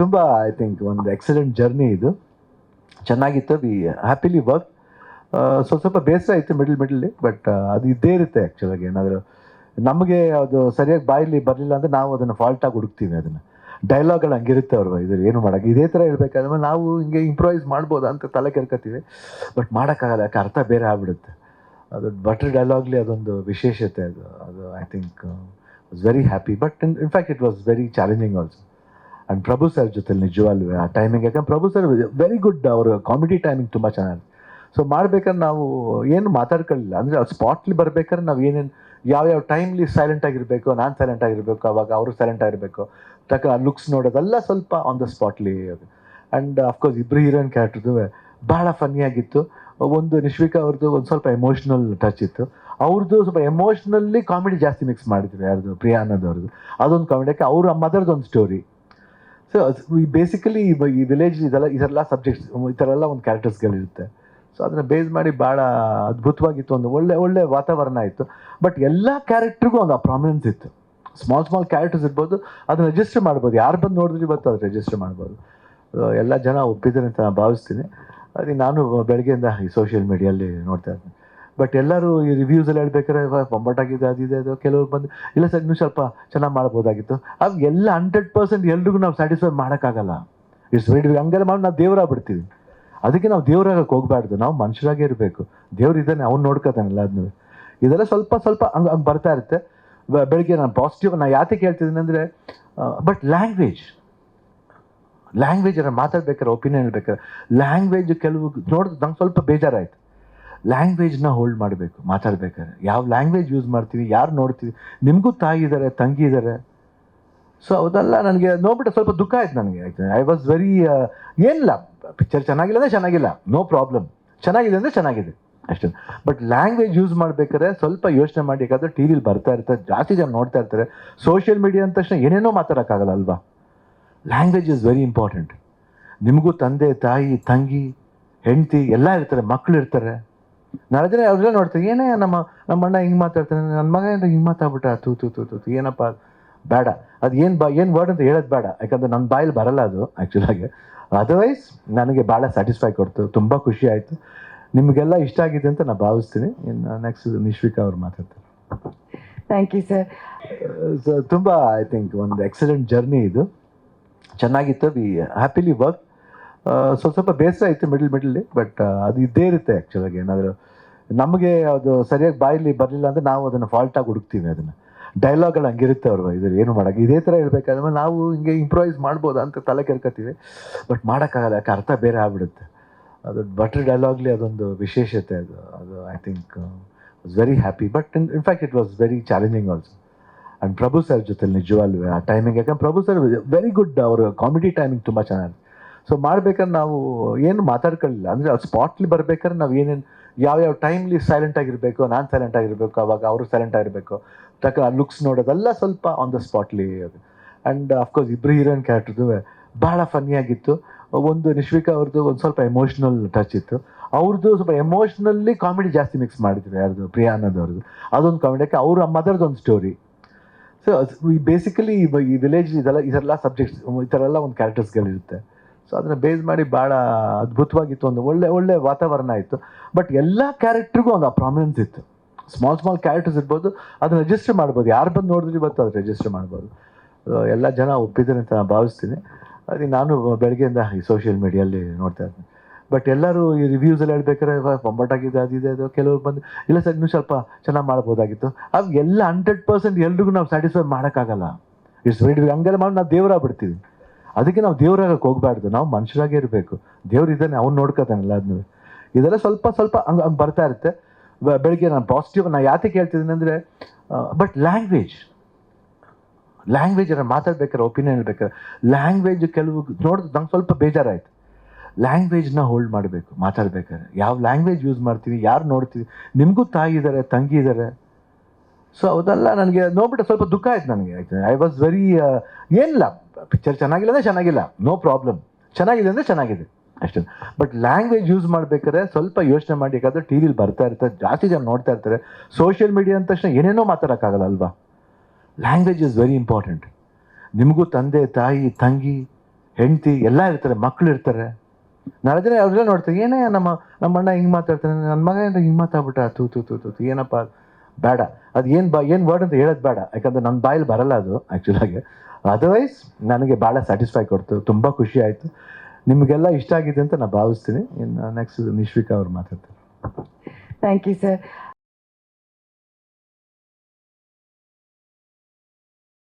ತುಂಬ I think ಒಂದು excellent journey ಇದು. ಚೆನ್ನಾಗಿತ್ತು ವಿ ಹ್ಯಾಪಿಲಿ ವರ್ಕ್ ಸ್ವಲ್ಪ ಸ್ವಲ್ಪ ಬೇಸರ ಇತ್ತು ಮಿಡಲ್ ಮಿಡಲ್ಲಿ ಬಟ್ ಅದು ಇದ್ದೇ ಇರುತ್ತೆ ಆ್ಯಕ್ಚುಲಾಗಿ ಏನಾದರೂ. ನಮಗೆ ಅದು ಸರಿಯಾಗಿ ಬಾಯಲ್ಲಿ ಬರಲಿಲ್ಲ ಅಂದರೆ ನಾವು ಅದನ್ನು ಫಾಲ್ಟಾಗಿ ಹುಡುಕ್ತೀವಿ ಅದನ್ನು. ಡೈಲಾಗ್ಗಳು ಹಂಗಿರುತ್ತೆ ಅವ್ರು ಇದು ಏನು ಮಾಡೋಕ್ಕೆ. ಇದೇ ಥರ ಹೇಳ್ಬೇಕಾದ್ರೆ ನಾವು ಹಿಂಗೆ ಇಂಪ್ರೂವೈಸ್ ಮಾಡ್ಬೋದು ಅಂತ ತಲೆ ಕೆರ್ಕೋತೀವಿ. ಬಟ್ ಮಾಡೋಕ್ಕಾಗಲ್ಲ, ಯಾಕೆ ಅರ್ಥ ಬೇರೆ ಆಗ್ಬಿಡುತ್ತೆ. ಅದು ಬಟರ್ ಡೈಲಾಗ್ಲಿ ಅದೊಂದು ವಿಶೇಷತೆ ಅದು. ಅದು I think was very happy but in in fact it was very challenging also and Prabhu sir ಜೊತೆ ನಿಜವಾಗ್ಲೂ, ಆ ಟೈಮಿಂಗ್ ಯಾಕಂದ್ರೆ ಪ್ರಭು ಸರ್ ವೆರಿ ಗುಡ್ ಅವರು ಕಾಮಿಡಿ ಟೈಮಿಂಗ್ ತುಂಬ ಚೆನ್ನಾಗಿ. ಸೊ ಮಾಡ್ಬೇಕಾದ್ರೆ ನಾವು ಏನು ಮಾತಾಡ್ಕೊಳ್ಳಿಲ್ಲ. ಅಂದರೆ ಸ್ಪಾಟ್ಲಿ ಬರ್ಬೇಕಾದ್ರೆ ನಾವು ಏನೇನು ಯಾವ್ಯಾವ ಟೈಮ್ಲಿ ಸೈಲೆಂಟ್ ಆಗಿರಬೇಕು, ನಾನು ಸೈಲೆಂಟ್ ಆಗಿರಬೇಕು, ಅವಾಗ ಅವರು ಸೈಲೆಂಟ್ ಆಗಿರಬೇಕು. ತಕ್ಕ ಲುಕ್ಸ್ ನೋಡೋದೆಲ್ಲ ಸ್ವಲ್ಪ ಆನ್ ದ ಸ್ಪಾಟ್ಲಿ ಆ್ಯಂಡ್ ಅಫ್ಕೋರ್ಸ್ ಇಬ್ಬರು ಹೀರೋಯಿನ್ ಕ್ಯಾರೆಕ್ಟರ್ದು ಭಾಳ ಫನ್ನಿಯಾಗಿತ್ತು ಒಂದು ನಿಶ್ವಿಕಾ ಅವ್ರದ್ದು ಒಂದು ಸ್ವಲ್ಪ ಎಮೋಷ್ನಲ್ ಟಚ್ ಇತ್ತು. ಅವ್ರದ್ದು ಸ್ವಲ್ಪ ಎಮೋಷ್ನಲ್ಲಿ ಕಾಮಿಡಿ ಜಾಸ್ತಿ ಮಿಕ್ಸ್ ಮಾಡಿದ್ರು ಯಾರ್ದು ಪ್ರಿಯಾ ಅನ್ನೋದವ್ರದ್ದು ಅದೊಂದು ಕಾಮಿಡಿಯಾಕೆ ಅವ್ರ ಮದರ್ದು ಒಂದು ಸ್ಟೋರಿ ಸೊ ಬೇಸಿಕಲಿ ಈ ವಿಲೇಜ್ ಇದೆಲ್ಲ ಇದೆಲ್ಲ ಸಬ್ಜೆಕ್ಟ್ಸ್ ಈ ಥರ ಎಲ್ಲ ಒಂದು ಕ್ಯಾರೆಕ್ಟರ್ಸ್ಗಳಿರುತ್ತೆ ಸೊ ಅದನ್ನ ಬೇಸ್ ಮಾಡಿ ಭಾಳ ಅದ್ಭುತವಾಗಿತ್ತು ಒಂದು ಒಳ್ಳೆ ಒಳ್ಳೆ ವಾತಾವರಣ ಇತ್ತು. ಬಟ್ ಎಲ್ಲ ಕ್ಯಾರೆಕ್ಟ್ರಿಗೂ ಒಂದು ಪ್ರಾಮಿನೆನ್ಸ್ ಇತ್ತು. ಸ್ಮಾಲ್ ಸ್ಮಾಲ್ ಕ್ಯಾರೆಕ್ಟರ್ಸ್ ಇರ್ಬೋದು. ಅದನ್ನ ರಿಜಿಸ್ಟರ್ ಮಾಡ್ಬೋದು. ಯಾರು ಬಂದು ನೋಡಿದ್ರೆ ಇವತ್ತು ಅದು ರಿಜಿಸ್ಟರ್ ಮಾಡ್ಬೋದು. ಎಲ್ಲ ಜನ ಒಪ್ಪಿದ್ದಾರೆ ಅಂತ ನಾನು ಭಾವಿಸ್ತೀನಿ. ಅದಕ್ಕೆ ನಾನು ಬೆಳಗ್ಗೆಯಿಂದ ಈ ಸೋಷಿಯಲ್ ಮೀಡಿಯಲ್ಲಿ ನೋಡ್ತಾ ಇದ್ದೀನಿ. ಬಟ್ ಎಲ್ಲರೂ ಈ ರಿವ್ಯೂಸ್ ಎಲ್ಲ ಹೇಳ್ಬೇಕಾದ್ರೆ ಬೊಂಬಾಟಾಗಿದೆ ಅದಿದೆ ಅದು ಕೆಲವ್ರು ಬಂದು, ಇಲ್ಲ ಸರ್ ಇನ್ನೂ ಸ್ವಲ್ಪ ಚೆನ್ನಾಗಿ ಮಾಡ್ಬೋದಾಗಿತ್ತು. ಅದು ಎಲ್ಲ ಹಂಡ್ರೆಡ್ ಪರ್ಸೆಂಟ್ ಎಲ್ರಿಗೂ ನಾವು ಸ್ಯಾಟಿಸ್ಫೈ ಮಾಡೋಕ್ಕಾಗಲ್ಲ. ಇಟ್ಸ್ ರೆಡಿ ಹಂಗೆಲ್ಲ ಮಾಡಿ, ನಾವು ದೇವರಾಗ್ಬಿಡ್ತೀವಿ ಅದಕ್ಕೆ ನಾವು ದೇವರಾಗಕ್ಕೆ ಹೋಗ್ಬಾರ್ದು. ನಾವು ಮನುಷ್ಯರಾಗೇ ಇರಬೇಕು. ದೇವ್ರು ಇದ್ದಾನೆ, ಅವ್ನು ನೋಡ್ಕೋತಾನಲ್ಲ ಅದ್ನ ಇದೆಲ್ಲ ಸ್ವಲ್ಪ ಸ್ವಲ್ಪ ಹಂಗೆ ಹಂಗೆ ಬರ್ತಾ ಇರುತ್ತೆ. ಬೆಳಿಗ್ಗೆ ನಾನು ಪಾಸಿಟಿವ್ ನಾನು ಯಾತಕ್ಕೆ ಹೇಳ್ತಿದ್ದೀನಿ ಅಂದರೆ ಬಟ್ ಲ್ಯಾಂಗ್ವೇಜ್ ಲ್ಯಾಂಗ್ವೇಜ್ ಮಾತಾಡ್ಬೇಕಾದ್ರೆ ಒಪಿನಿಯನ್ ಹೇಳ್ಬೇಕಾದ್ರೆ ಲ್ಯಾಂಗ್ವೇಜ್ ಕೆಲವು ನೋಡಿದ್ರೆ ನಂಗೆ ಸ್ವಲ್ಪ ಬೇಜಾರಾಯಿತು. ಲ್ಯಾಂಗ್ವೇಜ್ನ ಹೋಲ್ಡ್ ಮಾಡಬೇಕು, ಮಾತಾಡ್ಬೇಕಾದ್ರೆ. ಯಾವ ಲ್ಯಾಂಗ್ವೇಜ್ ಯೂಸ್ ಮಾಡ್ತೀವಿ, ಯಾರು ನೋಡ್ತೀವಿ, ನಿಮಗೂ ತಾಯಿ ಇದ್ದಾರೆ ತಂಗಿ ಇದ್ದಾರೆ ಸೊ ಅದೆಲ್ಲ ನನಗೆ ನೋಡ್ಬಿಟ್ಟು ಸ್ವಲ್ಪ ದುಃಖ ಆಯ್ತು ನನಗೆ, ಆಯ್ತು? ಐ ವಾಸ್ ವೆರಿ ಏನಿಲ್ಲ. ಪಿಕ್ಚರ್ ಚೆನ್ನಾಗಿಲ್ಲ ಅಂದರೆ ಚೆನ್ನಾಗಿಲ್ಲ. ನೋ ಪ್ರಾಬ್ಲಮ್ ಚೆನ್ನಾಗಿದೆ ಅಂದರೆ ಚೆನ್ನಾಗಿದೆ. ಅಷ್ಟೇ. ಬಟ್ ಲ್ಯಾಂಗ್ವೇಜ್ ಯೂಸ್ ಮಾಡಬೇಕಾದ್ರೆ ಸ್ವಲ್ಪ ಯೋಚನೆ ಮಾಡಿ. ಟಿ ವಿಲಿ ಬರ್ತಾ ಇರ್ತಾರೆ ಜಾಸ್ತಿ ಜನ ನೋಡ್ತಾ ಇರ್ತಾರೆ. ಸೋಷಿಯಲ್ ಮೀಡಿಯಾ ಅಂದ ತಕ್ಷಣ ಏನೇನೋ ಮಾತಾಡೋಕ್ಕಾಗಲ್ಲ, ಅಲ್ವಾ? ಲ್ಯಾಂಗ್ವೇಜ್ ಇಸ್ ವೆರಿ ಇಂಪಾರ್ಟೆಂಟ್ ನಿಮಗೂ ತಂದೆ, ತಾಯಿ, ತಂಗಿ, ಹೆಂಡತಿ, ಎಲ್ಲ ಇರ್ತಾರೆ ಮಕ್ಕಳು ಇರ್ತಾರೆ. ನಾಳೆ ದಿನ ಅವ್ರೆಲ್ಲ ನೋಡ್ತಾರೆ ಏನೇ ನಮ್ಮ ನಮ್ಮ ಅಣ್ಣ ಹಿಂಗೆ ಮಾತಾಡ್ತಾನೆ ನನ್ನ ಮಗ ಏನಾರ ಹಿಂಗೆ ಮಾತಾಡ್ಬಿಟ್ಟ ತೂ ತೂ ತೂ ತೂ ತೂ, ಏನಪ್ಪ ಬೇಡ. ಅದು ಏನು ಬಾ ಏನು ವರ್ಡ್ ಅಂತ ಹೇಳೋದು ಬೇಡ. ಯಾಕಂದ್ರೆ ನನ್ನ ಬಾಯಲ್ಲಿ ಬರಲ್ಲ ಅದು ಆ್ಯಕ್ಚುಲಾಗಿ ಅದರ್ವೈಸ್ ನನಗೆ ಭಾಳ ಸ್ಯಾಟಿಸ್ಫೈ ಕೊಡ್ತು. ತುಂಬ ಖುಷಿ ಆಯಿತು. ನಿಮಗೆಲ್ಲ ಇಷ್ಟ ಆಗಿದೆ ಅಂತ ನಾನು ಭಾವಿಸ್ತೀನಿ. ಇನ್ನು ನೆಕ್ಸ್ಟ್ ನಿಶ್ವಿಕಾ ಅವ್ರು ಮಾತಾಡ್ತಾರೆ. ಥ್ಯಾಂಕ್ ಯು ಸರ್ ಸೊ ತುಂಬ ಐ ಥಿಂಕ್ ಒಂದು ಎಕ್ಸಲೆಂಟ್ ಜರ್ನಿ ಇದು. ಚೆನ್ನಾಗಿತ್ತು. ವಿ ಹ್ಯಾಪಿಲಿ ವರ್ಕ್ ಸ್ವಲ್ಪ ಸ್ವಲ್ಪ ಬೇಸರ ಇತ್ತು ಮಿಡಲ್ ಮಿಡಲ್ಲಿ ಬಟ್ ಅದು ಇದ್ದೇ ಇರುತ್ತೆ ಆ್ಯಕ್ಚುಲಾಗಿ ಏನಾದರೂ ನಮಗೆ ಅದು ಸರಿಯಾಗಿ ಬಾಯಲ್ಲಿ ಬರಲಿಲ್ಲ ಅಂದರೆ ನಾವು ಅದನ್ನು ಫಾಲ್ಟಾಗಿ ಹುಡುಕ್ತೀವಿ ಅದನ್ನು. ಡೈಲಾಗ್ಗಳು ಹಂಗಿರುತ್ತೆ ಅವರು ಇದು ಏನು ಮಾಡೋಕ್ಕೆ. ಇದೇ ಥರ ಹೇಳಬೇಕಾದ್ರೆ ನಾವು ಹಿಂಗೆ ಇಂಪ್ರೂವೈಸ್ ಮಾಡ್ಬೋದಾ ಅಂತ ತಲೆ ಕೆರ್ಕೋತೀವಿ ಬಟ್ ಮಾಡೋಕ್ಕಾಗಲ್ಲ, ಯಾಕೆ ಅರ್ಥ ಬೇರೆ ಆಗ್ಬಿಡುತ್ತೆ. ಅದು ಬಟರ್ ಡೈಲಾಗ್ಲಿ ಅದೊಂದು ವಿಶೇಷತೆ ಅದು. ಅದು I think was very happy but in in fact it was very challenging also and Prabhu sir ಜೊತೆ ನಿಜವಾಗ್ಲೂ ಆ ಟೈಮಿಂಗ್ ಯಾಕಂದ್ರೆ ಪ್ರಭು ಸರ್ ವೆರಿ ಗುಡ್ ಅವರು ಕಾಮಿಡಿ ಟೈಮಿಂಗ್ ತುಂಬ ಚೆನ್ನಾಗಿ ಸೊ ಮಾಡ್ಬೇಕಾದ್ರೆ ನಾವು ಏನು ಮಾತಾಡ್ಕೊಳ್ಳಿಲ್ಲ. ಅಂದರೆ ಸ್ಪಾಟ್ಲಿ ಬರ್ಬೇಕಾದ್ರೆ ನಾವು ಏನೇನು, ಯಾವ್ಯಾವ ಟೈಮ್ಲಿ ಸೈಲೆಂಟ್ ಆಗಿರಬೇಕು, ನಾನು ಸೈಲೆಂಟ್ ಆಗಿರಬೇಕು, ಅವಾಗ ಅವರು ಸೈಲೆಂಟ್ ಆಗಿರಬೇಕು. ತಕ್ಕ ಲುಕ್ಸ್ ನೋಡೋದೆಲ್ಲ ಸ್ವಲ್ಪ ಆನ್ ದ ಸ್ಪಾಟ್ಲಿ ಆ್ಯಂಡ್ ಅಫ್ಕೋರ್ಸ್ ಇಬ್ಬರು ಹೀರೋಯಿನ್ ಕ್ಯಾರೆಕ್ಟರ್ದು ಭಾಳ ಫನ್ನಿಯಾಗಿತ್ತು ಒಂದು ನಿಶ್ವಿಕಾ ಅವ್ರದ್ದು ಒಂದು ಸ್ವಲ್ಪ ಎಮೋಷ್ನಲ್ ಟಚ್ ಇತ್ತು. ಅವ್ರದ್ದು ಸ್ವಲ್ಪ ಎಮೋಷ್ನಲ್ಲಿ ಕಾಮಿಡಿ ಜಾಸ್ತಿ ಮಿಕ್ಸ್ ಮಾಡಿದ್ರು ಯಾರ್ದು ಪ್ರಿಯಾ ಅನ್ನೋದವ್ರದ್ದು ಅದೊಂದು ಕಾಮಿಡಿಯಾಕೆ ಅವ್ರ ಮದರ್ದು ಒಂದು ಸ್ಟೋರಿ ಸೊ ಬೇಸಿಕಲಿ ಈ ವಿಲೇಜ್ ಇದೆಲ್ಲ ಇದೆಲ್ಲ ಸಬ್ಜೆಕ್ಟ್ಸ್ ಈ ಥರ ಎಲ್ಲ ಒಂದು ಕ್ಯಾರೆಕ್ಟರ್ಸ್ಗಳಿರುತ್ತೆ ಸೊ ಅದನ್ನ ಬೇಸ್ ಮಾಡಿ ಭಾಳ ಅದ್ಭುತವಾಗಿತ್ತು ಒಂದು ಒಳ್ಳೆ ಒಳ್ಳೆ ವಾತಾವರಣ ಇತ್ತು. ಬಟ್ ಎಲ್ಲ ಕ್ಯಾರೆಕ್ಟ್ರಿಗೂ ಒಂದು ಪ್ರಾಮಿನೆನ್ಸ್ ಇತ್ತು. ಸ್ಮಾಲ್ ಸ್ಮಾಲ್ ಕ್ಯಾರೆಕ್ಟರ್ಸ್ ಇರ್ಬೋದು, ಅದನ್ನ ರಿಜಿಸ್ಟರ್ ಮಾಡ್ಬೋದು. ಯಾರು ಬಂದು ನೋಡಿದ್ರೆ ಇವತ್ತು ಅದು ರಿಜಿಸ್ಟರ್ ಮಾಡ್ಬೋದು. ಎಲ್ಲ ಜನ ಒಪ್ಪಿದ್ದಾರೆ ಅಂತ ನಾನು ಭಾವಿಸ್ತೀನಿ. ಅದೇ ನಾನು ಬೆಳಗ್ಗೆಯಿಂದ ಈ ಸೋಷಿಯಲ್ ಮೀಡಿಯಲ್ಲಿ ನೋಡ್ತಾ ಇದ್ದೀನಿ ಬಟ್ ಎಲ್ಲರೂ ಈ ರಿವ್ಯೂಸ್ ಎಲ್ಲ ಹೇಳ್ಬೇಕಾದ್ರೆ ಬೊಂಬಾಟಾಗಿದೆ ಅದಿದೆ ಅದು ಕೆಲವರು ಬಂದು, ಇಲ್ಲ ಸರ್, ಇನ್ನೂ ಸ್ವಲ್ಪ ಚೆನ್ನಾಗಿ ಮಾಡ್ಬೋದಾಗಿತ್ತು. ಅದು ಎಲ್ಲ ಹಂಡ್ರೆಡ್ ಪರ್ಸೆಂಟ್ ಎಲ್ರಿಗೂ ನಾವು ಸ್ಯಾಟಿಸ್ಫೈ ಮಾಡೋಕ್ಕಾಗಲ್ಲ. ಇಟ್ಸ್ ವೆರಿ ಹಂಗೆಲ್ಲ ಮಾಡಿ ನಾವು ದೇವರಾಗ್ಬಿಡ್ತೀವಿ ಅದಕ್ಕೆ ನಾವು ದೇವರಾಗಕ್ಕೆ ಹೋಗ್ಬಾರ್ದು. ನಾವು ಮನುಷ್ಯರಾಗೇ ಇರಬೇಕು. ದೇವ್ರು ಇದ್ದಾನೆ, ಅವ್ನು ನೋಡ್ಕೋತಾನಲ್ಲ ಅದನ್ನ ಇದೆಲ್ಲ ಸ್ವಲ್ಪ ಸ್ವಲ್ಪ ಹಂಗೆ ಹಂಗೆ ಬರ್ತಾ ಇರುತ್ತೆ. ಬೆಳಿಗ್ಗೆ ನಾನು ಪಾಸಿಟಿವ್ ನಾನು ಯಾತಕ್ಕೆ ಹೇಳ್ತಿದ್ದೀನಿ ಅಂದರೆ ಬಟ್ ಲ್ಯಾಂಗ್ವೇಜ್ ಲ್ಯಾಂಗ್ವೇಜ್ ಮಾತಾಡ್ಬೇಕಾದ್ರೆ ಒಪಿನಿಯನ್ ಹೇಳ್ಬೇಕಾದ್ರೆ ಲ್ಯಾಂಗ್ವೇಜ್ ಕೆಲವು ನೋಡಿದ್ರೆ ನಂಗೆ ಸ್ವಲ್ಪ ಬೇಜಾರಾಯಿತು. ಲ್ಯಾಂಗ್ವೇಜ್ನ ಹೋಲ್ಡ್ ಮಾಡಬೇಕು ಮಾತಾಡ್ಬೇಕಾದ್ರೆ ಯಾವ ಲ್ಯಾಂಗ್ವೇಜ್ ಯೂಸ್ ಮಾಡ್ತೀವಿ ಯಾರು ನೋಡ್ತೀವಿ ನಿಮಗೂ ತಾಯಿ ಇದ್ದಾರೆ ತಂಗಿ ಇದ್ದಾರೆ ಸೊ ಅದೆಲ್ಲ ನನಗೆ ನೋಡ್ಬಿಟ್ಟು ಸ್ವಲ್ಪ ದುಃಖ ಆಯ್ತು ನನಗೆ ಆಯ್ತು? ಐ ವಾಸ್ ವೆರಿ ಏನಿಲ್ಲ. ಪಿಕ್ಚರ್ ಚೆನ್ನಾಗಿಲ್ಲ ಅಂದರೆ ಚೆನ್ನಾಗಿಲ್ಲ. ನೋ ಪ್ರಾಬ್ಲಮ್ ಚೆನ್ನಾಗಿದೆ ಅಂದರೆ ಚೆನ್ನಾಗಿದೆ. ಅಷ್ಟೇ. ಬಟ್ ಲ್ಯಾಂಗ್ವೇಜ್ ಯೂಸ್ ಮಾಡ್ಬೇಕಾದ್ರೆ ಸ್ವಲ್ಪ ಯೋಚನೆ ಮಾಡಿ. ಯಾಕಂದ್ರೆ ಟಿ ವಿಲಿ ಬರ್ತಾ ಇರ್ತಾರೆ ಜಾಸ್ತಿ ಜನ ನೋಡ್ತಾ ಇರ್ತಾರೆ. ಸೋಷಿಯಲ್ ಮೀಡಿಯಾ ಅಂದ ತಕ್ಷಣ ಏನೇನೋ ಮಾತಾಡೋಕ್ಕಾಗಲ್ಲ ಅಲ್ವಾ? ಲ್ಯಾಂಗ್ವೇಜ್ ಇಸ್ ವೆರಿ ಇಂಪಾರ್ಟೆಂಟ್ ನಿಮಗೂ ತಂದೆ ತಾಯಿ ತಂಗಿ ಹೆಂಡತಿ ಎಲ್ಲ ಇರ್ತಾರೆ ಮಕ್ಕಳು ಇರ್ತಾರೆ. ನಾಳೆ ಅವ್ರೆಲ್ಲ ನೋಡ್ತಾರೆ ಏನೇ ನಮ್ಮ ನಮ್ಮ ಅಣ್ಣ ಹಿಂಗೆ ಮಾತಾಡ್ತಾನೆ ನನ್ನ ಮಗ ಹಿಂಗೆ ಮಾತಾಡ್ಬಿಟ್ಟ ತೂ ತೂ ತೂ ತೂ, ಏನಪ್ಪ ಬೇಡ. ಅದು ಏನು ಬಾ ಏನು ವರ್ಡ್ ಅಂತ ಹೇಳೋದು ಬೇಡ. ಯಾಕಂದ್ರೆ ನನ್ನ ಬಾಯಲ್ಲಿ ಬರಲ್ಲ ಅದು ಆ್ಯಕ್ಚುಲಾಗಿ ಅದರ್ವೈಸ್ ನನಗೆ ಭಾಳ ಸ್ಯಾಟಿಸ್ಫೈ ಕೊಡ್ತು. ತುಂಬ ಖುಷಿ ಆಯಿತು. ನಿಮಗೆಲ್ಲ ಇಷ್ಟ ಆಗಿದೆ ಅಂತ ನಾನು ಭಾವಿಸ್ತೀನಿ. ಇನ್ನು ನೆಕ್ಸ್ಟ್ ನಿಶ್ವಿಕಾ ಅವ್ರು ಮಾತಾಡ್ತಾರೆ. Thank you sir